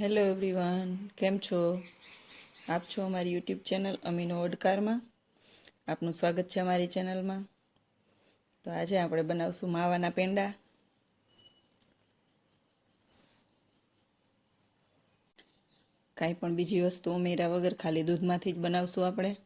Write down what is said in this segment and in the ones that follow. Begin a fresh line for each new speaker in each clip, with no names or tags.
Hello everyone કેમ છો? આપ છો અમારી યુટ્યુબ ચેનલ અમીનો ઓડકારમાં. આપનું સ્વાગત છે અમારી ચેનલમાં તો આજે આપણે બનાવશું માવાના પેંડા. કાંઈ પણ બીજી વસ્તુ ઉમેર્યા વગર ખાલી દૂધમાંથી જ બનાવશું આપણે.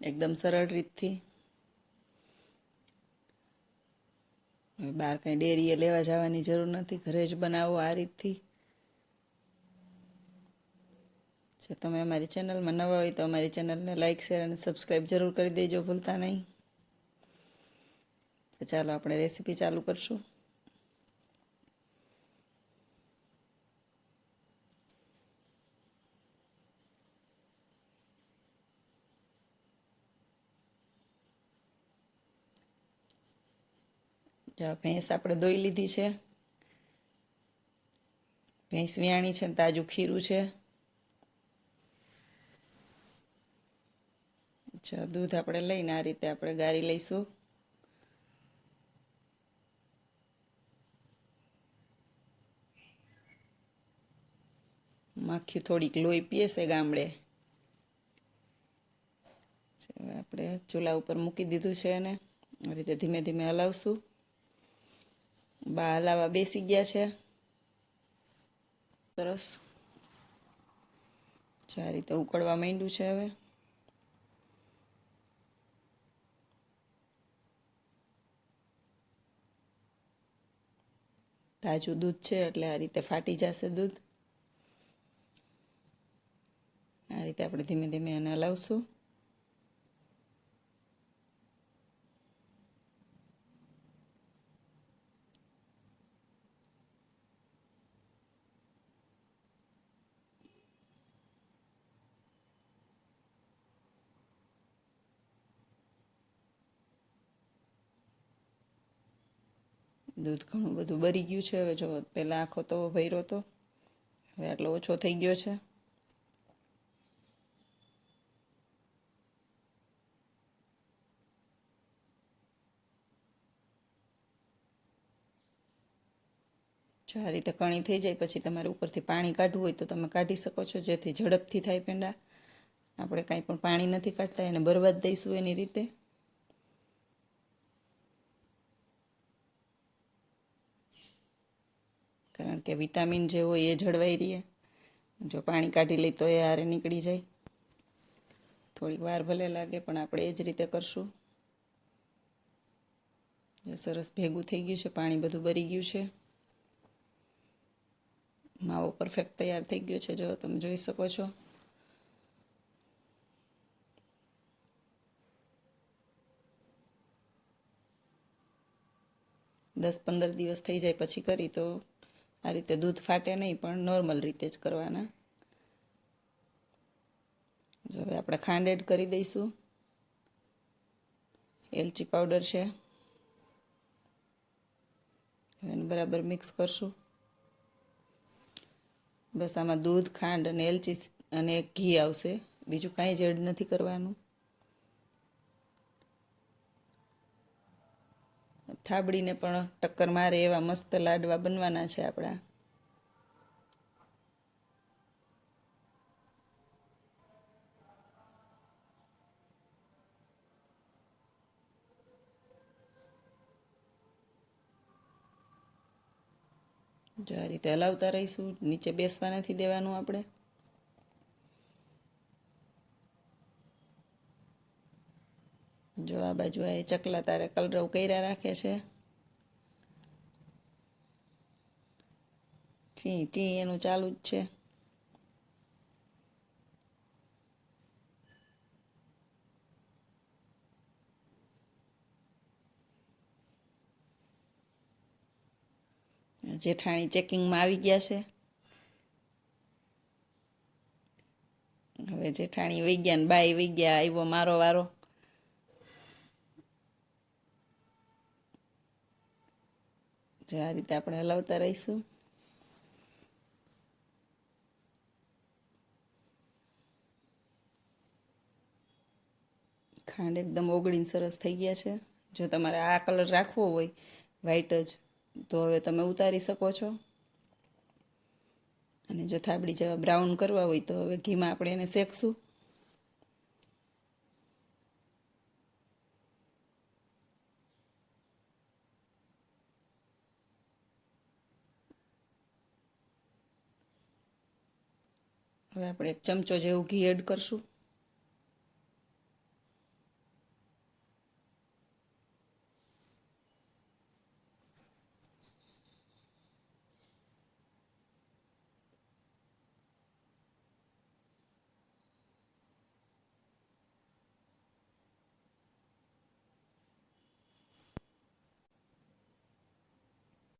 એકદમ સરળ રીતથી. બહાર કંઈ ડેરીએ લેવા જવાની જરૂર નથી, ઘરે જ બનાવો આ રીતથી. જો તમે અમારી ચેનલમાં નવા હોય તો અમારી ચેનલને લાઇક શેર અને સબસ્ક્રાઈબ જરૂર કરી દેજો, ભૂલતા નહીં. તો ચાલો આપણે રેસીપી ચાલુ કરશું. જો ભેંસ આપણે દોઈ લીધી છે. ભેંસ વિયાણી છે તાજું ખીરું છે. જો દૂધ આપણે લઈને આ રીતે આપણે ગાળી લઈશું. માખી થોડીક લોહી પીએશે ગામડે. આપણે ચૂલા ઉપર મૂકી દીધું છે એને. આ રીતે ધીમે ધીમે હલાવશું. બા હલાવા બેસી ગયા છે. સરસ. આ રીતે ઉકળવા માંડ્યું છે હવે. તાજું દૂધ છે એટલે આ રીતે ફાટી જશે દૂધ. આ રીતે આપણે ધીમે ધીમે એને હલાવશું. દૂધ ઘણું બધું બરી ગયું છે. હવે જો પહેલાં આખો તો ભર્યો હતો. હવે આટલો ઓછો થઈ ગયો છે. જો આ રીતે કણી થઈ જાય, પછી તમારે ઉપરથી પાણી કાઢવું હોય તો તમે કાઢી શકો છો. જેથી ઝડપથી થાય પેંડા. આપણે કાંઈ પણ પાણી નથી કાઢતા, એને બરબાદ દઈશું એની રીતે કારણ કે વિટામિન જે હોય એ જળવાઈ રહે. જો પાણી કાઢી લઈ તો એ હારે નીકળી જાય. થોડીક વાર ભલે લાગે, પણ આપણે એ જ રીતે કરશું. જો સરસ ભેગું થઈ ગયું છે, પાણી બધું ભરી ગયું છે. માવો પરફેક્ટ તૈયાર થઈ ગયો છે, જો તમે જોઈ શકો છો. દસ પંદર દિવસ થઈ જાય પછી કરી તો આ રીતે દૂધ ફાટે નહીં, પણ નોર્મલ રીતે જ કરવાના. જો હવે આપણે ખાંડ એડ કરી દઈશું. એલચી પાવડર છે. એને બરાબર મિક્સ કરશું. બસ આમાં દૂધ, ખાંડ અને એલચી અને ઘી આવશે. બીજું કાંઈ જ એડ નથી કરવાનું. થાબડીને પણ ટક્કર મારે એવા મસ્ત લાડવા બનવાના છે આપણા. જો આ રીતે હલાવતા રહીશું, નીચે બેસવા નથી દેવાનું આપણે જો આ બાજુ આ ચકલા તારે કલરવ કર્યા રાખે છે. ટી ટી એનું ચાલુ જ છે. જેઠાણી ચેકિંગમાં આવી ગયા છે. હવે જેઠાણી વહી ને બાઈ વહી ગયા આવ્યો મારો વારો. જો આ રીતે આપણે હલાવતા રહીશું. ખાંડ એકદમ ઓગળીને સરસ થઈ ગયા છે. જો તમારે આ કલર રાખવો હોય વ્હાઈટ જ, તો હવે તમે ઉતારી શકો છો. અને જો થાબડી જેવા બ્રાઉન કરવા હોય તો હવે ઘીમાં આપણે એને શેકશું. હવે આપણે એક ચમચો જેવું ઘી એડ કરશું.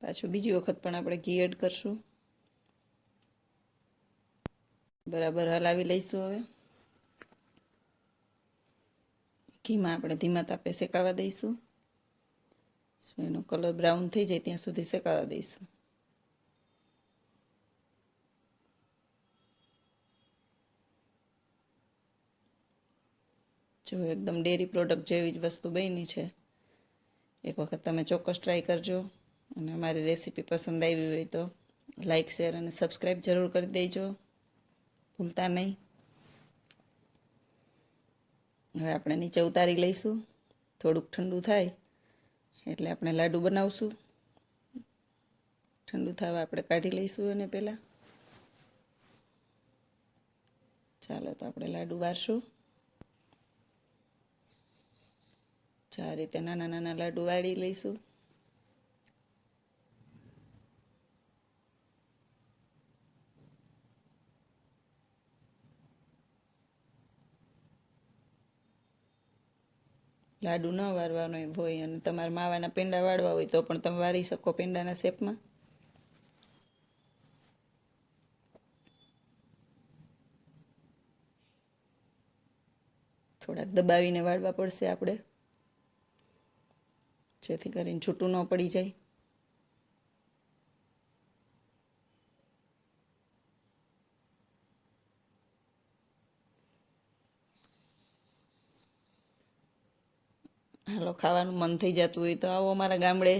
પાછું બીજી વખત પણ આપણે ઘી એડ કરશું. બરાબર હલાવી લઈશું હવે. ઘીમાં આપણે ધીમા તાપે શેકાવા દઈશું. એનો કલર બ્રાઉન થઈ જાય ત્યાં સુધી શેકાવા દઈશું. જો એકદમ ડેરી પ્રોડક્ટ જેવી જ વસ્તુ બની છે. એક વખત તમે ચોક્કસ ટ્રાય કરજો અને અમારી રેસીપી પસંદ આવી હોય તો લાઇક શેર અને સબસ્ક્રાઈબ જરૂર કરી દેજો. ભૂલતા નહીં. હવે આપણે નીચે ઉતારી લઈશું. થોડુંક ઠંડુ થાય એટલે આપણે લાડુ બનાવશું. ઠંડુ થવા આપણે કાઢી લઈશું એને પહેલાં. ચાલો તો આપણે લાડુ વારશું. આ રીતે નાના નાના લાડુ વાળી લઈશું. લાડુ ન વારવાનો હોય અને તમારે માવાના પેંડા વાળવા હોય તો પણ તમે વારી શકો પેંડાના શેપમાં. થોડાક દબાવીને વાળવા પડશે આપણે. જેથી કરીને છૂટું ન પડી જાય. હાલો ખાવાનું મન થઈ જતું હોય તો આવો અમારા ગામડે.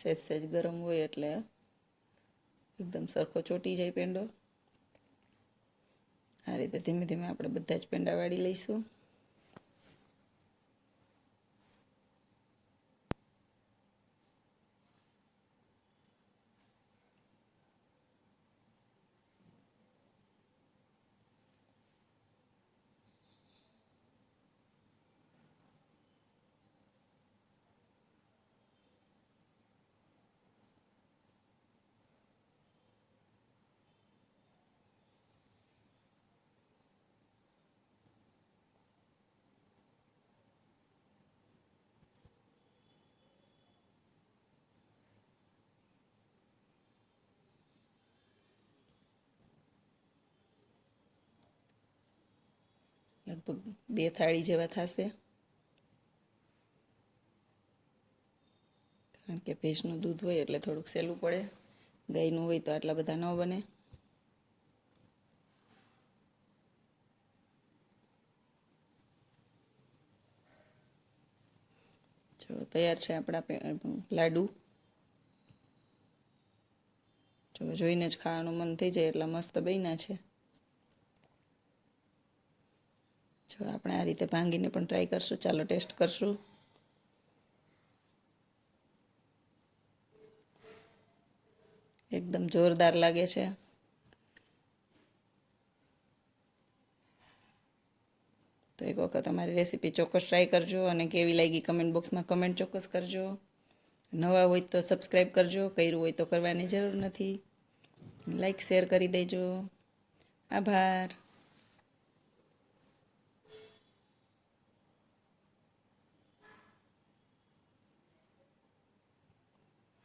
સહેજ સહેજ ગરમ હોય એટલે એકદમ સરખો ચોટી જાય પેંડો. આ રીતે ધીમે ધીમે આપણે બધા જ પેંડા વાળી લઈશું. લગભગ બે થાળી જેવા થશે. કારણ કે ભેંસનું દૂધ હોય એટલે થોડુંક સહેલું પડે. ગાયનું હોય તો આટલા બધા ન બને. જો તૈયાર છે આપણા લાડુ. જો જોઈને જ ખાવાનું મન થઈ જાય એટલા મસ્ત બન્યા છે. જો આપણે આ રીતે ભાંગીને પણ ટ્રાય કરશું. ચાલો ટેસ્ટ કરશું. એકદમ જોરદાર લાગે છે. તો એક વખત અમારી રેસીપી ચોક્કસ ટ્રાય કરજો અને કેવી લાગી કમેન્ટ બોક્સમાં કમેન્ટ ચોક્કસ કરજો. નવા હોય તો સબસ્ક્રાઈબ કરજો, કર્યું હોય તો કરવાની જરૂર નથી. લાઈક શેર કરી દેજો. આભાર.